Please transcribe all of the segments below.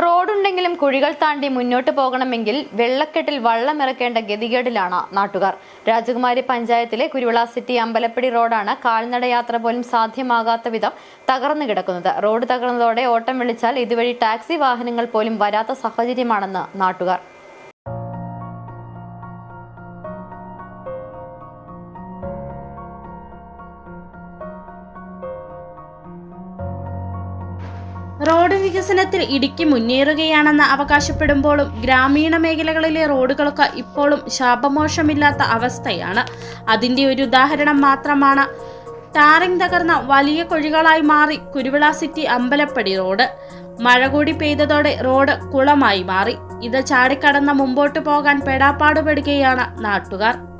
റോഡുണ്ടെങ്കിലും കുഴികൾ താണ്ടി മുന്നോട്ട് പോകണമെങ്കിൽ വെള്ളക്കെട്ടിൽ വള്ളമിറക്കേണ്ട ഗതികേടിലാണ് നാട്ടുകാർ. രാജകുമാരി പഞ്ചായത്തിലെ കുരുവിള സിറ്റി അമ്പലപ്പടി റോഡാണ് കാൽനടയാത്ര പോലും സാധ്യമാകാത്ത വിധം തകർന്നു കിടക്കുന്നത്. റോഡ് തകർന്നതോടെ ഓട്ടം വിളിച്ചാൽ ഇതുവഴി ടാക്സി വാഹനങ്ങൾ പോലും വരാത്ത സാഹചര്യമാണെന്ന് നാട്ടുകാർ. റോഡ് വികസനത്തിൽ ഇടുക്കി മുന്നേറുകയാണെന്ന് അവകാശപ്പെടുമ്പോഴും ഗ്രാമീണ മേഖലകളിലെ റോഡുകളൊക്കെ ഇപ്പോഴും ശാപമോശമില്ലാത്ത അവസ്ഥയാണ്. അതിന്റെ ഒരു ഉദാഹരണം മാത്രമാണ് ടാറിംഗ് തകർന്ന വലിയ കുഴികളായി മാറി കുരുവിള സിറ്റി അമ്പലപ്പടി റോഡ്. മഴ കൂടി പെയ്തതോടെ റോഡ് കുളമായി മാറി. ഇത് ചാടിക്കടന്ന് മുമ്പോട്ട് പോകാൻ പെടാപ്പാടുപെടുകയാണ് നാട്ടുകാർ.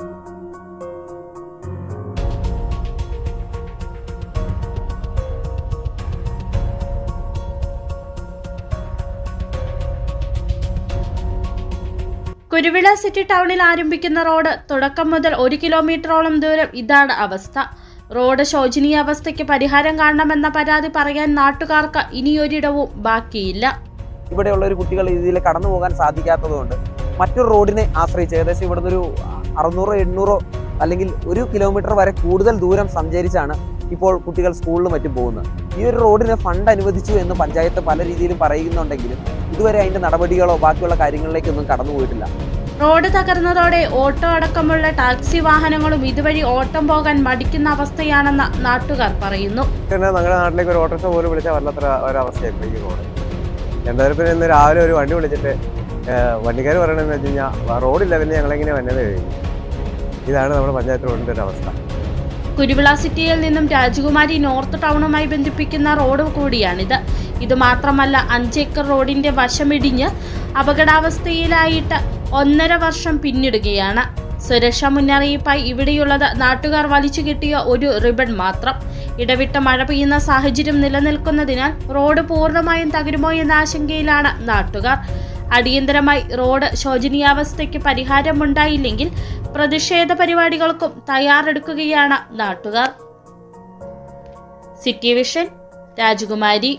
കുരുവിള സിറ്റി ടൗണിൽ ആരംഭിക്കുന്ന റോഡ് തുടക്കം മുതൽ ഒരു കിലോമീറ്ററോളം ദൂരം ഇതാണ് അവസ്ഥ. റോഡ് ശോചനീയ അവസ്ഥയ്ക്ക് പരിഹാരം കാണണമെന്ന പരാതി പറയാൻ നാട്ടുകാർക്ക് ഇനിയൊരിടവും ബാക്കിയില്ല. ഇവിടെയുള്ള ഒരു കുട്ടികൾ ഇതിൽ കടന്നു പോകാൻ സാധിക്കാത്തതുകൊണ്ട് മറ്റൊരു റോഡിനെ ആശ്രയിച്ച് ഏകദേശം ഇവിടുന്ന് ഒരു അറുന്നൂറോ എണ്ണൂറോ അല്ലെങ്കിൽ ഒരു കിലോമീറ്റർ വരെ കൂടുതൽ ദൂരം സഞ്ചരിച്ചാണ് ഇപ്പോൾ കുട്ടികൾ സ്കൂളിലും മറ്റും പോകുന്നത്. ഈ ഒരു റോഡിന് ഫണ്ട് അനുവദിച്ചു എന്ന് പഞ്ചായത്ത് പല രീതിയിലും പറയുന്നുണ്ടെങ്കിലും ഇതുവരെ അതിന്റെ നടപടികളോ ബാക്കിയുള്ള കാര്യങ്ങളിലേക്കൊന്നും കടന്നുപോയിട്ടില്ല റോഡ് തകർന്നതോടെ ഓട്ടോ അടക്കമുള്ള ടാക്സി വാഹനങ്ങളും ഇതുവഴി ഓട്ടം പോകാൻ മടിക്കുന്ന അവസ്ഥയാണെന്ന് നാട്ടുകാർ പറയുന്നു. പിന്നെ ഞങ്ങളുടെ നാട്ടിലേക്ക് ഒരു ഓട്ടോറിക്ഷ പോലും വിളിച്ചാൽ വല്ലാത്ത ഒരവസ്ഥയാണ് ഇപ്പോൾ ഈ റോഡ്. എന്തായാലും പിന്നെ ഇന്ന് രാവിലെ ഒരു വണ്ടി വിളിച്ചിട്ട് വണ്ടിക്കാർ പറയണമെന്ന് വെച്ച് കഴിഞ്ഞാൽ റോഡില്ല പിന്നെ ഞങ്ങളെങ്ങനെ വന്നത് കഴിഞ്ഞു? ഇതാണ് നമ്മുടെ പഞ്ചായത്ത് റോഡിന്റെ ഒരു അവസ്ഥ. കുരുവിള സിറ്റിയിൽ നിന്നും രാജകുമാരി നോർത്ത് ടൗണുമായി ബന്ധിപ്പിക്കുന്ന റോഡ് കൂടിയാണിത്. ഇത് മാത്രമല്ല അഞ്ചേക്കർ റോഡിന്റെ വശമിടിഞ്ഞ് അപകടാവസ്ഥയിലായിട്ട് ഒന്നര വർഷം പിന്നിടുകയാണ്. സുരക്ഷാ മുന്നറിയിപ്പായി ഇവിടെയുള്ളത് നാട്ടുകാർ വലിച്ചു കിട്ടിയ ഒരു റിബൺ മാത്രം. ഇടവിട്ട മഴ പെയ്യുന്ന സാഹചര്യം നിലനിൽക്കുന്നതിനാൽ റോഡ് പൂർണമായും തകരുമോ എന്ന ആശങ്കയിലാണ് നാട്ടുകാർ. അടിയന്തരമായി റോഡ് ശോചനീയാവസ്ഥയ്ക്ക് പരിഹാരമുണ്ടായില്ലെങ്കിൽ പ്രതിഷേധ പരിപാടികൾക്കും തയ്യാറെടുക്കുകയാണ് നാട്ടുകാർ. സിറ്റി വിഷൻ രാജകുമാരി.